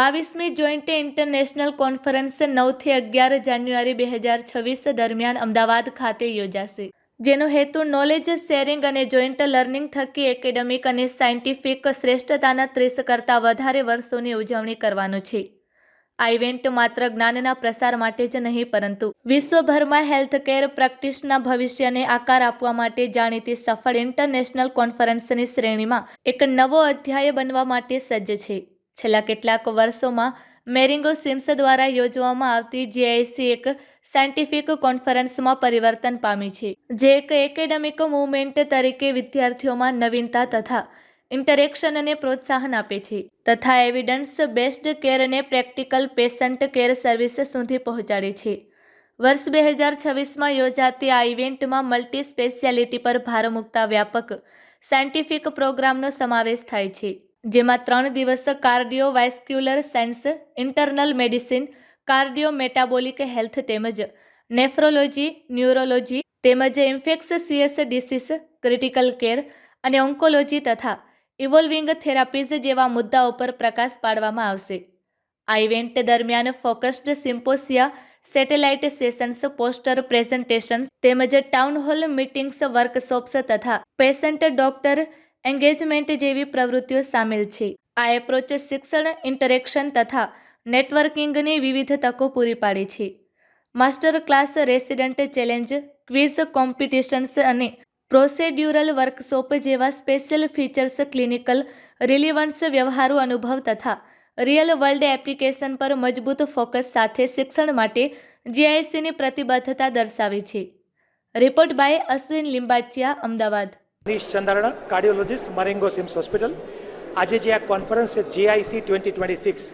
બાવીસમી joint international conference નવથી અગિયાર જાન્યુઆરી બે હજાર છવ્વીસ દરમિયાન અમદાવાદ ખાતે યોજાશે. જેનો હેતુ નોલેજ શેરિંગ અને જોઈન્ટ લર્નિંગ થકી એકેડેમિક અને સાયન્ટિફિક શ્રેષ્ઠતાના ત્રીસ કરતાં વધારે વર્ષોની ઉજવણી કરવાનો છે. આ ઇવેન્ટ માત્ર જ્ઞાનના પ્રસાર માટે જ નહીં, પરંતુ વિશ્વભરમાં હેલ્થકેર પ્રેક્ટિસના ભવિષ્યને આકાર આપવા માટે જાણીતી સફળ ઇન્ટરનેશનલ કોન્ફરન્સની શ્રેણીમાં એક નવો અધ્યાય બનવા માટે સજ્જ છે. છેલ્લા કેટલાક વર્ષોમાં મેરિંગો સિમ્સ દ્વારા યોજવામાં આવતી જેઆઈસી એક સાયન્ટિફિક કોન્ફરન્સમાં પરિવર્તન પામી છે, જે એક એકેડેમિક મુવમેન્ટ તરીકે વિદ્યાર્થીઓમાં નવીનતા તથા ઇન્ટરેક્શનને પ્રોત્સાહન આપે છે, તથા એવિડન્સ બેસ્ડ કેરને પ્રેક્ટિકલ પેશન્ટ કેર સર્વિસ સુધી પહોંચાડે છે. વર્ષ બે હજાર છવ્વીસમાં યોજાતી આ ઇવેન્ટમાં મલ્ટી સ્પેશિયાલિટી પર ભાર મૂકતા વ્યાપક સાયન્ટિફિક પ્રોગ્રામનો સમાવેશ થાય છે. જેમાં ત્રણ દિવસ cardio vascular science internal medicine cardio metabolic health તેમજ નેફ્રોલોજી, ન્યુરોલોજી તેમજ ઇન્ફેક્શિયસ ડિસીઝ, ક્રિટિકલ કેર અને ઓન્કોલોજી તથા ઇવોલ્વિંગ થેરાપીઝ જેવા મુદ્દાઓ પર પ્રકાશ પાડવામાં આવશે. આ ઇવેન્ટ દરમિયાન focused symposia, satellite sessions, poster presentations તેમજ ટાઉન હોલ મિટિંગ્સ, વર્કશોપ્સ તથા પેશન્ટ ડોક્ટર એન્ગેજમેન્ટ જેવી પ્રવૃત્તિઓ સામેલ છે. આ એપ્રોચ શિક્ષણ, ઇન્ટરેક્શન તથા નેટવર્કિંગની વિવિધ તકો પૂરી પાડે છે. Master class, resident challenge, quiz competitions અને પ્રોસેડ્યુરલ વર્કશોપ જેવા સ્પેશિયલ ફીચર્સ, ક્લિનિકલ રિલિવન્સ વ્યવહારુ અનુભવ તથા રિયલ વર્લ્ડ એપ્લિકેશન પર મજબૂત ફોકસ સાથે શિક્ષણ માટે જીઆઈસીની પ્રતિબદ્ધતા દર્શાવે છે. Report by Ashwin Limbachiya, Ahmedabad. Manish Chandarana, cardiologist, Marengo CIMS hospital. આજે જે આ કોન્ફરન્સ છે જેઆઈસી ટ્વેન્ટી ટ્વેન્ટી સિક્સ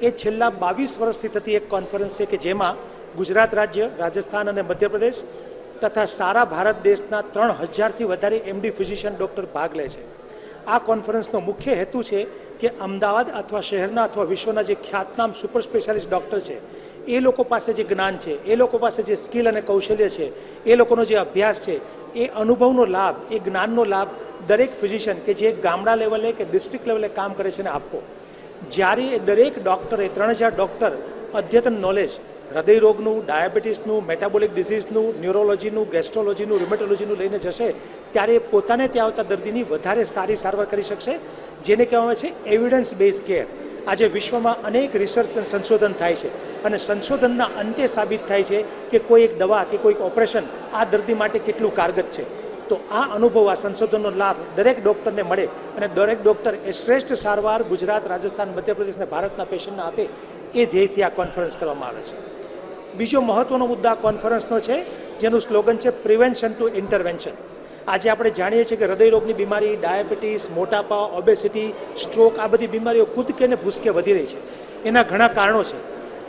એ છેલ્લા બાવીસ વર્ષથી થતી એક કોન્ફરન્સ છે કે જેમાં ગુજરાત રાજ્ય, રાજસ્થાન અને મધ્યપ્રદેશ તથા સારા ભારત દેશના ત્રણ હજારથી વધારે એમડી ફિઝિશિયન ડૉક્ટર ભાગ લે છે. આ કોન્ફરન્સનો મુખ્ય હેતુ છે કે અમદાવાદ અથવા શહેરના અથવા વિશ્વના જે ખ્યાતનામ સુપર સ્પેશિયાલિસ્ટ ડૉક્ટર છે, એ લોકો પાસે જે જ્ઞાન છે, એ લોકો પાસે જે સ્કિલ અને કૌશલ્ય છે, એ લોકોનો જે અભ્યાસ છે, એ અનુભવનો લાભ, એ જ્ઞાનનો લાભ દરેક ફિઝિશિયન કે જે ગામડા લેવલે કે ડિસ્ટ્રિક્ટ લેવલે કામ કરે છે ને આપવો. જ્યારે દરેક ડૉક્ટરે, ત્રણ હજાર ડૉક્ટર, અદ્યતન નોલેજ હૃદયરોગનું, ડાયાબિટીસનું મેટાબોલિક ડિસીઝનું ન્યુરોલોજીનું ગેસ્ટ્રોલોજીનું રિમેટોલોજીનું લઈને જશે, ત્યારે પોતાને ત્યાં આવતા દર્દીની વધારે સારી સારવાર કરી શકશે, જેને કહેવામાં આવે છે એવિડન્સ બેઝ કેર આજે વિશ્વમાં અનેક રિસર્ચ અને સંશોધન થાય છે અને સંશોધનના અંતે સાબિત થાય છે કે કોઈ એક દવા કે કોઈક ઓપરેશન આ દર્દી માટે કેટલું કારગત છે. તો આ અનુભવ, આ સંશોધનનો લાભ દરેક ડૉક્ટરને મળે અને દરેક ડૉક્ટર એ શ્રેષ્ઠ સારવાર ગુજરાત, રાજસ્થાન, મધ્યપ્રદેશ અને ભારતના પેશન્ટને આપે એ ધ્યેયથી આ કોન્ફરન્સ કરવામાં આવે છે. બીજો મહત્ત્વનો મુદ્દો કોન્ફરન્સનો છે, જેનું સ્લોગન છે પ્રિવેન્શન ટુ ઇન્ટરવેન્શન આજે આપણે જાણીએ છીએ કે હૃદયરોગની બીમારી ડાયાબિટીસ મોટાપા ઓબેસિટી સ્ટ્રોક આ બધી બીમારીઓ કૂદકે ને ભૂસકે વધી રહી છે. એના ઘણા કારણો છે.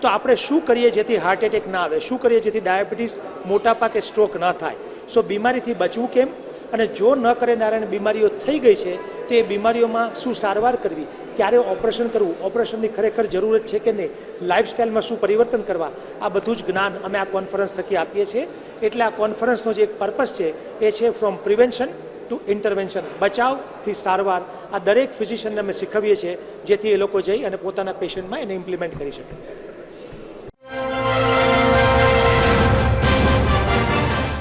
તો આપણે શું કરીએ જેથી હાર્ટ એટેક ના આવે? શું કરીએ જેથી ડાયાબિટીસ મોટાપા કે સ્ટ્રોક ન થાય? સો બીમારીથી બચવું કેમ? અને જો ન કરે નારાયણ, બીમારીઓ થઈ ગઈ છે તો બીમારીઓમાં શું સારવાર કરવી, ક્યારે ઓપરેશન કરવું, ઓપરેશનની ખરેખર જરૂરત છે કે નહીં લાઇફસ્ટાઈલમાં શું પરિવર્તન કરવા, આ બધું જ જ્ઞાન અમે આ કોન્ફરન્સ થકી આપીએ છીએ. એટલે આ કોન્ફરન્સનો જે એક પર્પસ છે, એ છે ફ્રોમ પ્રિવેન્શન ટુ ઇન્ટરવેન્શન બચાવથી સારવાર. આ દરેક ફિઝિશિયનને અમે શીખવીએ છીએ, જેથી એ લોકો જઈ અને પોતાના પેશન્ટમાં એને ઇમ્પ્લિમેન્ટ કરી શકે.